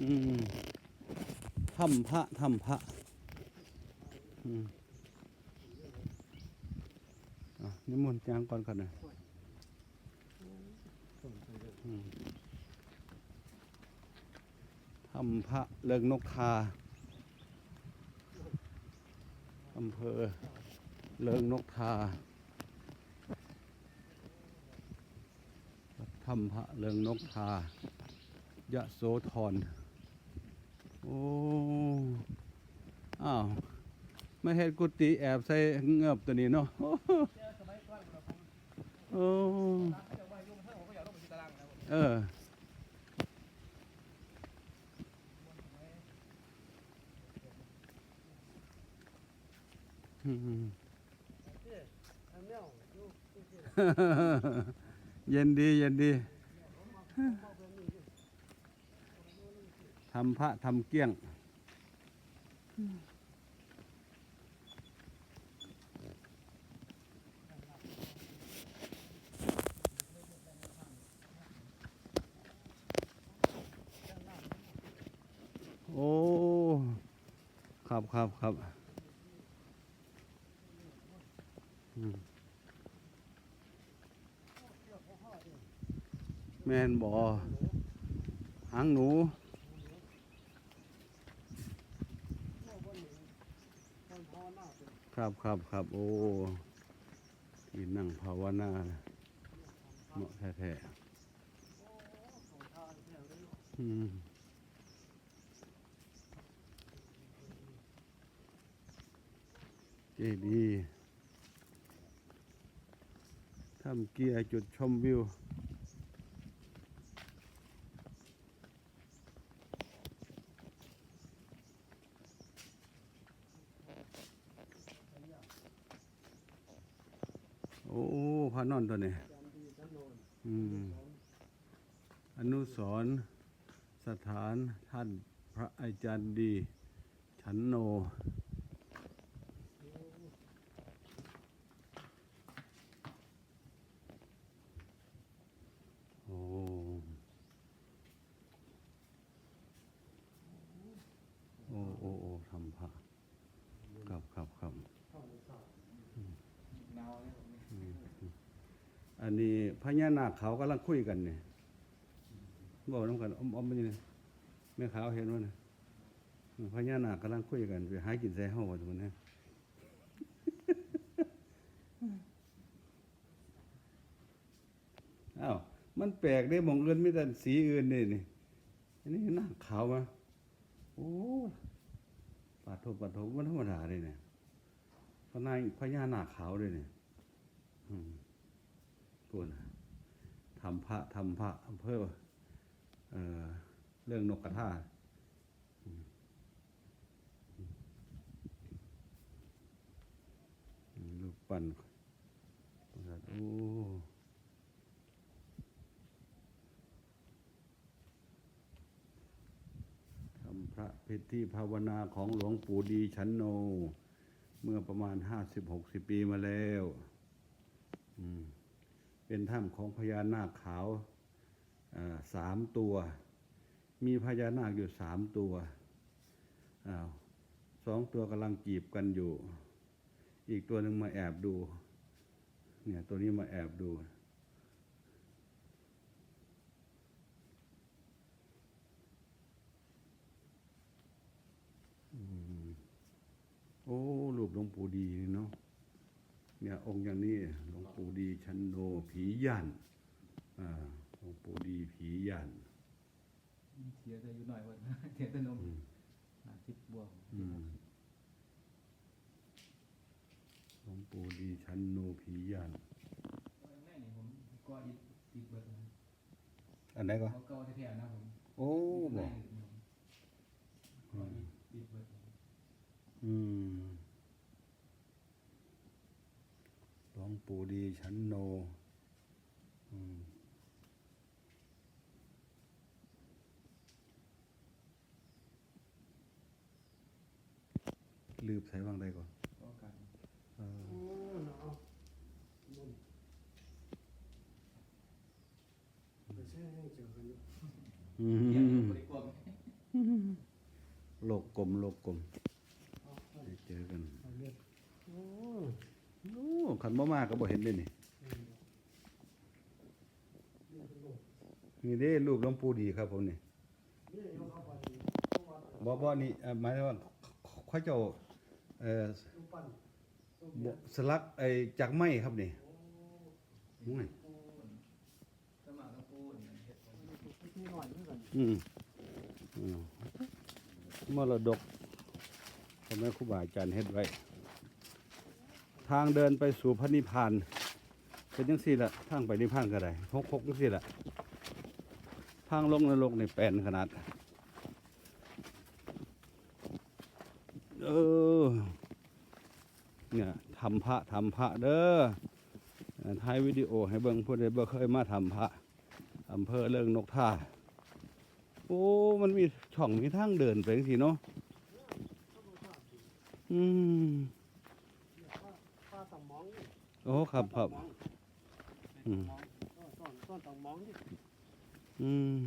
อืมทำพระทำพระอืมอะนิมนต์จางก่อนก่อนนะอืมทำพระเลิงนกทาอำเภอเลิงนกทาทำพระเลิงนกทายะโสธร โอ้อ้าวไม่เห็นกุฏิแอบใส่เงือบตัวนี้เนาะโอ้เออเย็นดี เย็นดี ทำพระทำเกี้ยง โอ้ ครับครับครับอืมแมนบอหางหนู ครับครับครับโอ้ที่นั่งภาวนาเหมาะแท้ๆอืมเจดีย์ทำเกียร์จุดชมวิว โอ้พระ นอนตัวนี้อืมอนุสรสถานท่านพระอาจารย์ดี ฉันโน โอ้ โอ้โอ้โอ้ทำพระครับครับครับ หนาวเลยผมนี่ อันนี้ พญานาคเขากำลังคุยกันเนี่ยบอกน้ำกันอ้อมๆไปนี่แม่ขาวเห็นว่านะพญานาคกำลังคุยกันไปหากินใส่ห้องวันนี้นะอ้าวมันแปลกได้มองอื่นไม่แต่สีอื่นนี่นี่อันนี้หน้าขาวมาโอ้ปาดโทปาดโทมันธรรมดาเลยเนี่ยพญาพญานาคขาวเลยเนี่ยอืมพูดนะ ทำพระทำพระเภอเอ่อเรื่องนกกระทาลูกปั้นโอ้ทำพระพิธีภาวนาของหลวงปู่ดีชันโน เมื่อประมาณห้าสิบหกสิบปีมาแล้ว อืม เป็นถ้ำของพญานาคขาวสามตัว มีพญานาคอยู่สามตัวอสองตัวกำลังจีบกันอยู่ อีกตัวหนึ่งมาแอบดู เนี่ยตัวนี้มาแอบดูโอ้ รูปหลวงปู่ดีเนาะ เนี่ยองค์อย่างนี้หลวงปู่ดีชันโนผีย่านอ่าหลวงปู่ดีผีย่านเสียแต่อยู่หน่อยวันเสียแต่นมอืมห้าสิบบวกอืมหลวงปู่ดีชันโนผีย่านแม่นี่ผมก็อีกอีกเบิดนะอันไหนก็เขาเก่าแท้ๆนะผมโอ้บแม่อกนี่ผมก็อีกอีกเบิดอืมหลวง ปู่ดีชันโนอืมลืบใส่วางได้ก่อนก็กันเออไม่ใช่ให้เจอกันอยู่อืเรียนมบริกรมโลกกลมโลกกลมได้เจอกันเอาเรียก โอ้ขันบ่มากก็บ่เห็นเลยนี่นี่เด้รูปหลวงปู่ดีครับผมนี่นี่เอบ่บ่นี่เอ่อหมายถึงว่าเขาเจ้าเอ่อบ่สลักไอ้จากไม้ครับนี่โอ้ยสมัครกับปูนเฮ็ดผมนี่หน่อยนี่กันอืมอืมมรดกพ่อแม่ครูบาอาจารย์เฮ็ดไว้ ทางเดินไปสู่พระนิพพานเป็นจังซี่ละทางไปนิพพานก็ได้หกหกจังซี่ละทางลงนรกนี่แปนขนาด เออ เนี่ยทำพระทำพระเด้อเอ่อถ่ายวิดีโอให้เบิ่งผู้ใดบ่เคยมาทำพระอำเภอเลิงนกท่าโอ้ มันมีช่องมีทางเดินไปจังซี่เนาะ อืม ป้าต่างมองนี่ โอ้ ครับครับอืมมองนี่อืม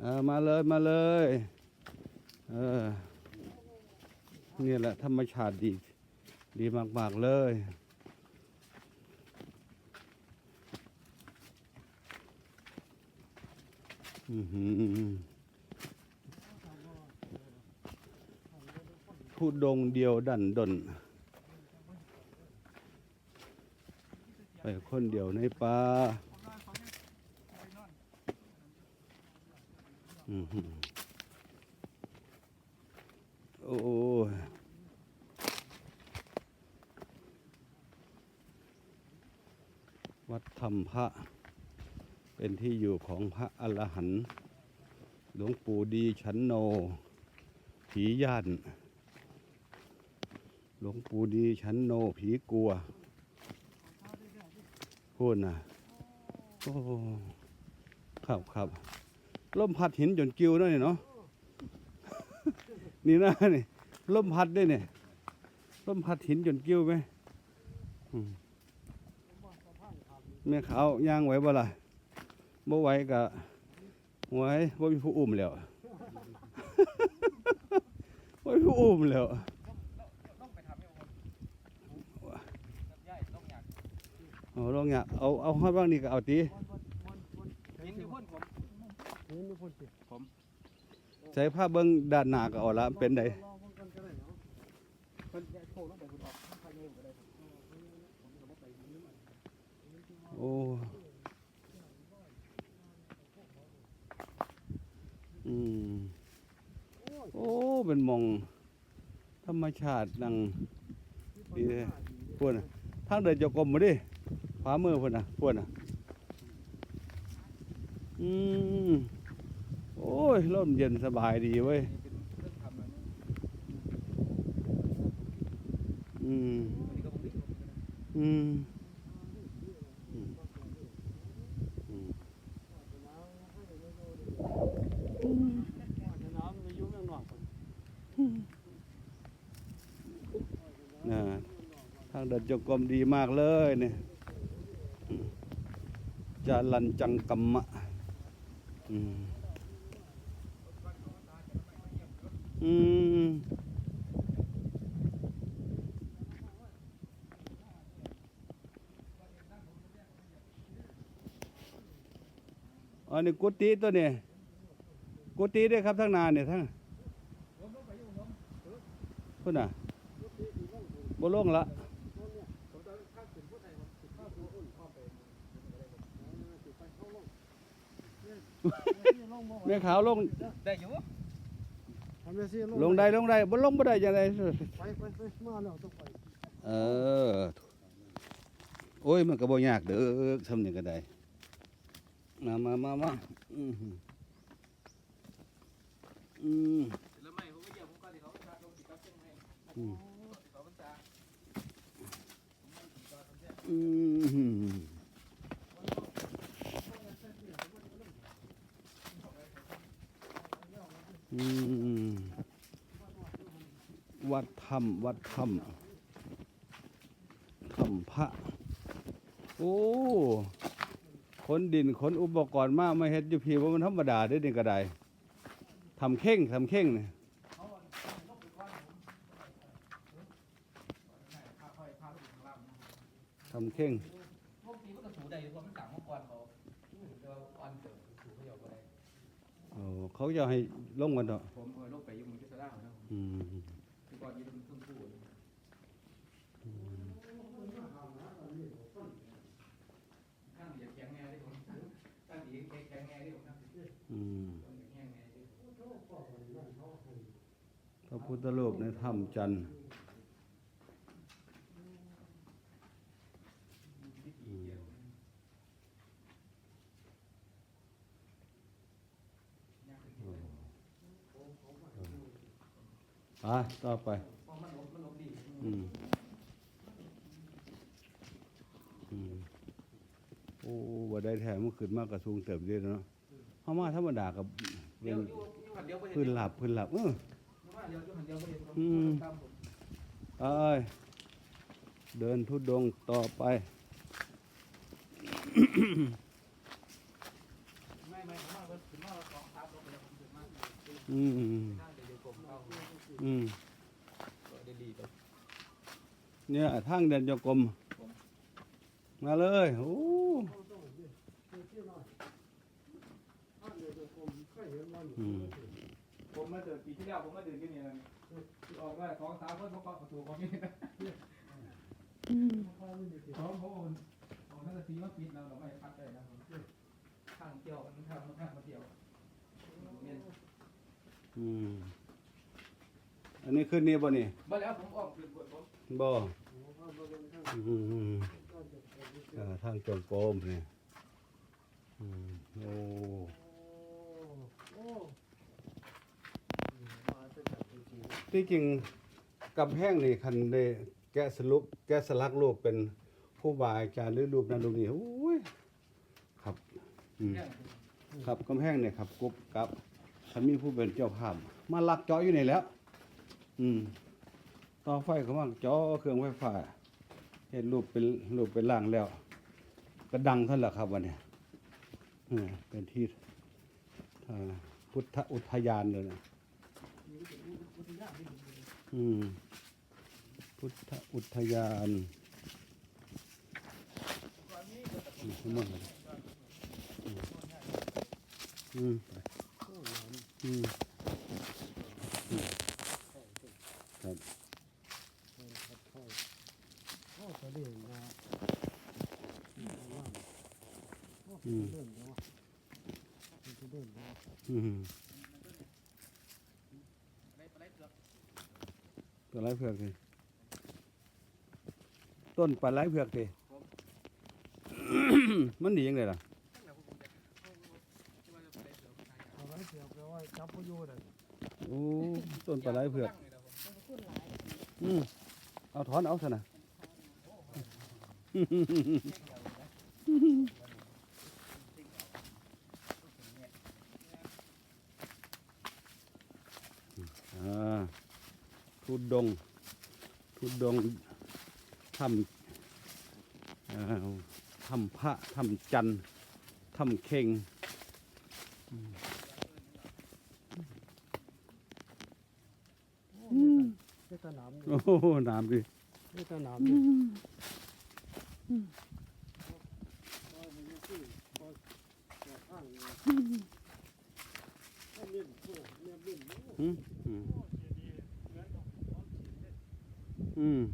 เออมาเลยมาเลย เออนี่ยแหละธรรมชาติดี ดีมาก ๆ เลย อือหือ ผู้ดงเดียวดันดน ไปคนเดียวในป่าโอ้วัดธรรมพระเป็นที่อยู่ของพระอรหันต์หลวงปู่ดีชันโนผีย่าน หลวงปู่ดีชันโนผีกลัวพูดนะโอ้ครับครับลมพัดหินจนกิ้วด้เนาะนี่นะนี่ลมพัดได้เนี่ยลมพัดหินจนกิ้วไหมอืมแม่ขาวย่างไหวบ่ล่ะบ่ไหวกะไหวบ่มีผู้อุ้มแล้วบ่มีผู้อุ้มแล้ว ต้องไปทำให้ผมย่ายต้องอยาก เอาลองเนี่ยเอาเอาฮอดบ้างนี่ก็เอาตีเห็นอยู่พ่นผมเห็นอยู่คนเจ็บใส่ผ้าเบิ้งด้านหน้าก็เอาละเป็นไดรอมันกันก็ได้เนาะเพิ่นจะโทรต้องไปคุณออกใครเองก็ได้โอ้อืมโอ้เป็นหมองธรรมชาติดังดีเลยพวกน่ะทางเดินจงกรมมาดิขวามือพวกน่ะพวกน่ะอืมโอ้ยร่มเย็นสบายดีเว้ยเป็นเรื่องทำแล้วอืมอืมอือน้ำไปยุ่งเรื่องหนอกนะทางเดินจงกรมดีมากเลยเนี่ย จารันจังกัมมะอืมอืมอันนี้กุฏิตัวนี้กุฏิด้วยครับทั้งนานเนี่ยทั้งพุ่นน่ะบ่ลงละ แม่ขาวลงได้อยู่ทำได้สิลงได้ลงได้บ่ลงบ่ได้จังไดไปไปไปมาแล้วต้องไปเออโอ้ยมันก็บ่ยากเด้อทำนี่ก็ได้มามามามาอืมอืมแล้วไม่ผมก็เยี่ยมผมก็ที่เขาชาร์จลงติดกับเชียงใหม่อืมเขาบัญชาอืม วัดธรรมวัดธรรมธรรมพระ โอ้ขนดินขนอุปกรณ์มามาเฮ็ดอยู่พี่ว่ามันธรรมดาเด้อนี่ก็ได้ทำเข่งทำเข่งนี่เขาเอาลบไปก่อนผมพาค่อยพาลูกข้างล่างนะทำเข่งพวกนี้มันก็ถูได้เพราะมันต่างมาก่อนเขาแต่ว่าอ่อนเกิดถูเขาเยาว์ไปโอ้เขาจะให้ลงกันเถอะผมเอาลบไปอยุ่งมันก็จะได้แล้วอืม คือก่อนอยืนต้นคู่ข้างเดียวแข็งแน่ที่ผมข้างเดียวแข็งแน่ที่ผมนะ อืมต้นแข็งแน่ที่พระพุทธรูปในถ้ำจันทร์อะต่อไปเพราะมันลบมันลบดีอืม อืม โอ้บ่ได้แถมมันขึ้นมากกระสูงเติบเดียวเนาะ เฮามาธรรมดากับเดี๋เป็ยวนอยู่อยู่หันเดียวไปเห็นพื้นหลับพื้นหลับเออว่าเดี๋ยวอยู่หันเดียวไปเห็นผมอืม ตามผมเอ้ยเดินทุดงค์ต่อไป ไม่ไม่ผมว่าเพิ่นถึงว่าสองสามลบไปแล้วผมถึงมากอืมอืมข้างเดียวอยู่ผมเข้าอืมก็ได้ดีไปเนี่ยทางเดินจงกรมมาเลยโอ้ อยู่อืมผมมาเดินปีที่แล้วผมมาเดินที่นี่เลยที่ออกว่าสองสามคนเขาเกาะประตูผมนี่ข้าวไม่ได้เก็บสองผมผมน่าจะซีมาปิดแล้วเราไม่พัดได้นะผมข้างเที่ยวมันข้างมันข้างมาเที่ยวเนี่ยอืมอันนี้ขึ้นนี่บ่นี่มาแล้วผมออกคืนกดผมบ่ข้าวมาลงข้างอืมอืมก็จะเก็บเก็บอ่าทางจงกรมเนี่ยอืมโอ้โอ้โอ้มาจะจับจริง ที่จริงกับแห้งนี่คันได้แกะสลุกแกะสลักรูปเป็นผู้บาอาจารย์หรือรูปนั้นรูปนี้อ้ยครับอืมครับกำแพงเนี่ยครับกบกับคันมีผู้เป็นเจ้าภาพมาลักเจาะอยู่นี่แล้ว อืมต่อไฟเขามาเจาะเครื่องไฟฟ้าเห็นรูปเป็นรูปเป็นร่างแล้วก็ดังท่านแหละครับวันนี้เออเป็นที่อุทธอุทยานเลยนะ พุทธอุทยานอืมอืมอืมอืมครับอ้ครับเข้าโอ้ตะเด่นนะอืมเอา ตัวไรเผือกสิต้นปลาไหลเผือกสิมันดียังไงล่ะตั้งแต่ผมจะที่ว่าจะไปเสือมาเอาไว้เสียบไว้ว่าจับประโอ้ต้นปลาไหลเผือกอืมเอาถอนเอาซะนะอ่า ทุดงค์ทุดงค์ทำเอ่อทำพระทำจันทร์ทำเข่งโอ้นี่นี่สนามนี่โอ้โหน้ำดินี่สนามนี่โอ้ยมันยังขึ้นโอ้ยแก่ข้างเลยถ้าเล่นโอ้เล่นเล่นโอ้อืมอืม โอ้เจดีย์เหมือนกับของจริงเลย อืม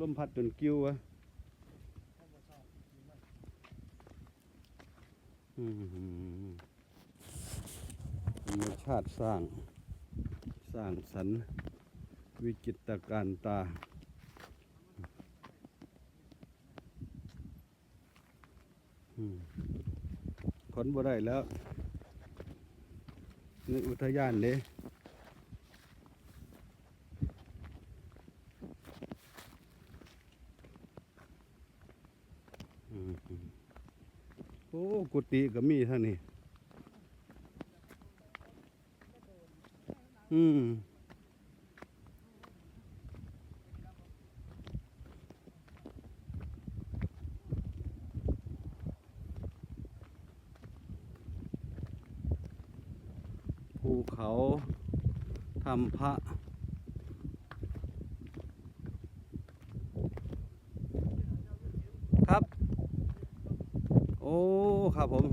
ลมพัดจนกิ้ววะธรรมชาติสร้าง สร้างสรรค์วิจิตรการตา ขนบ่ได้แล้ว ในอุทยานเด้ โอ้กุฏิก็มีท่านนี่อืมภูเขาทำพระ ครับผม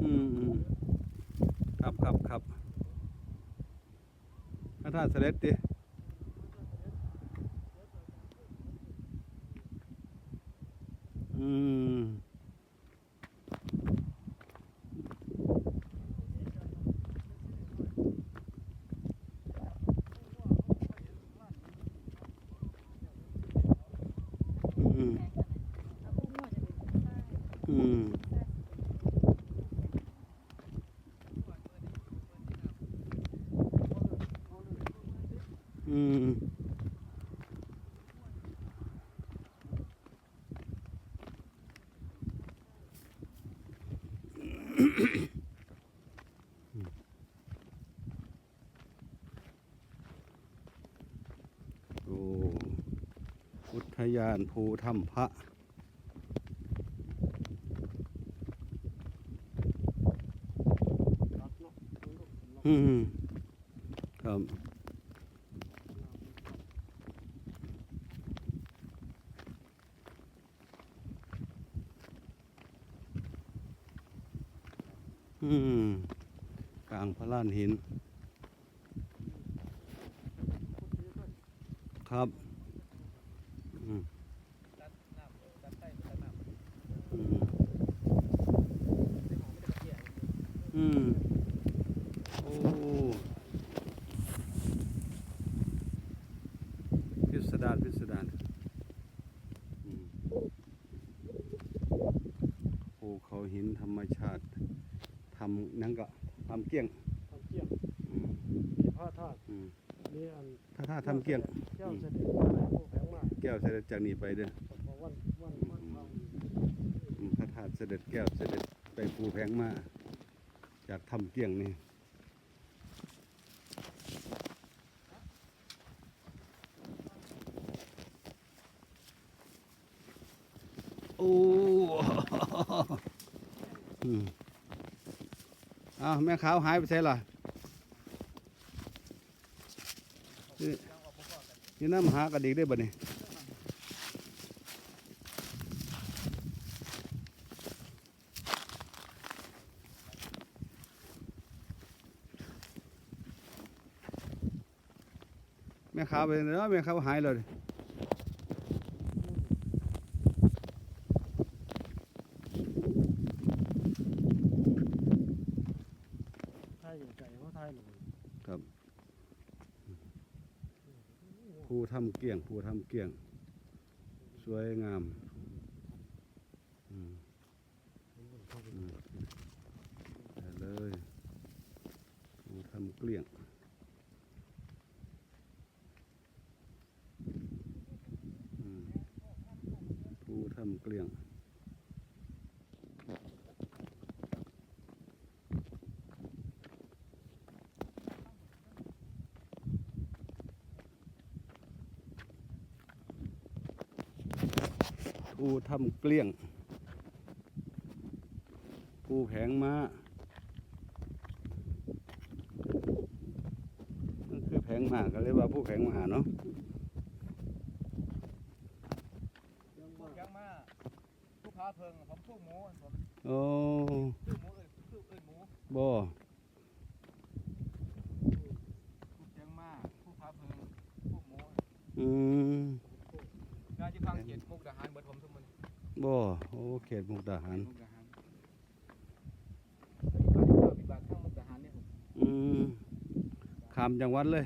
อืมอืมครับครับครับพระธาตุเสด็จดิอืม อืม อืม อืม โอ้ อุท ยานภูถ้ำพระครับเนาะมันก็เป็นเนาะอืม ครับอืม กลางพระลานหิน ครับ อืม ดันน้ำดันใต้ดันน้ำ อืม ในห้องไม่ได้เกี่ย อืม โอ้พิสดารพิสดารอืมภูเขาหินธรรมชาติทำนั่นก็ทำเกี้ยง ทำเกี่ยง อืม มีผ้าธาตุ อืม นี่อัน ถ้าถ้า ทำเกี้ยงแก้วเสด็จมาในผู้แผงมาแก้วเสด็จจากนี้ไปเด้อพระวันวันวันทางอืมพระธาตุเสด็จแก้วเสด็จไปภูแพงมาจากทำเกี้ยงนี่โอ้อืมอ้าวแม่ขาวหายไปใช่ล่ะนี่ นี่น้ำหากระดิกได้บ่เนี่ยแม่ขาวไปเนาะแม่ขาวหายเลย ไทยไก่เขาไทยหนึ่ง ครับ ทำเกี่ยงภูทำเกี่ยง สวยงามอืมอืมได้เลยภูทำเกลี้ยงอืมภูทำเกลี้ยง ภูทำเกลี้ยง ภูแผงม้านั่นคือแผงม้าก็เรียกว่าผู้แผงม้าเนาะยังมาผู้ค้าเพิงผมพวกหมูผมโอ้คือหมูเอ้ยคือเอ้ยหมูบ่ ผู้ยังมาผู้ค้าเพิงพวกหมู อืม งานที่ฟังเข ตมุกดาหารเบิดผมทุกมันบ่โอ้เขตมุกดาหารมุกดาหารปฏิบัติข้างมุกดาหารเนี่ยผมอืมขามจังหวัดเลย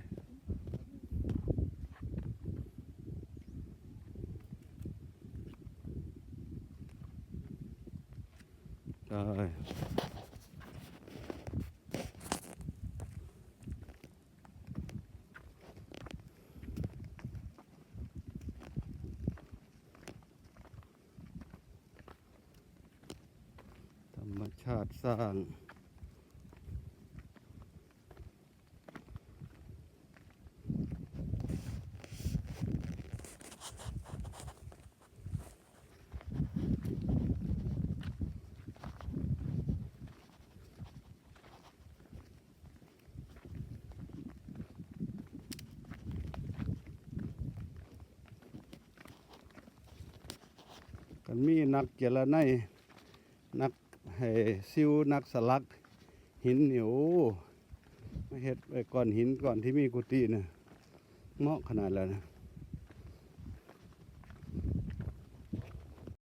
ใช่ ร้างกันมีนักเจรไน ซิวนักสลัก หินเหนียวมาเห็ดไว้ก่อนหินก่อนที่มีกุฏิน่ะเหมาะขนาดแล้วนะ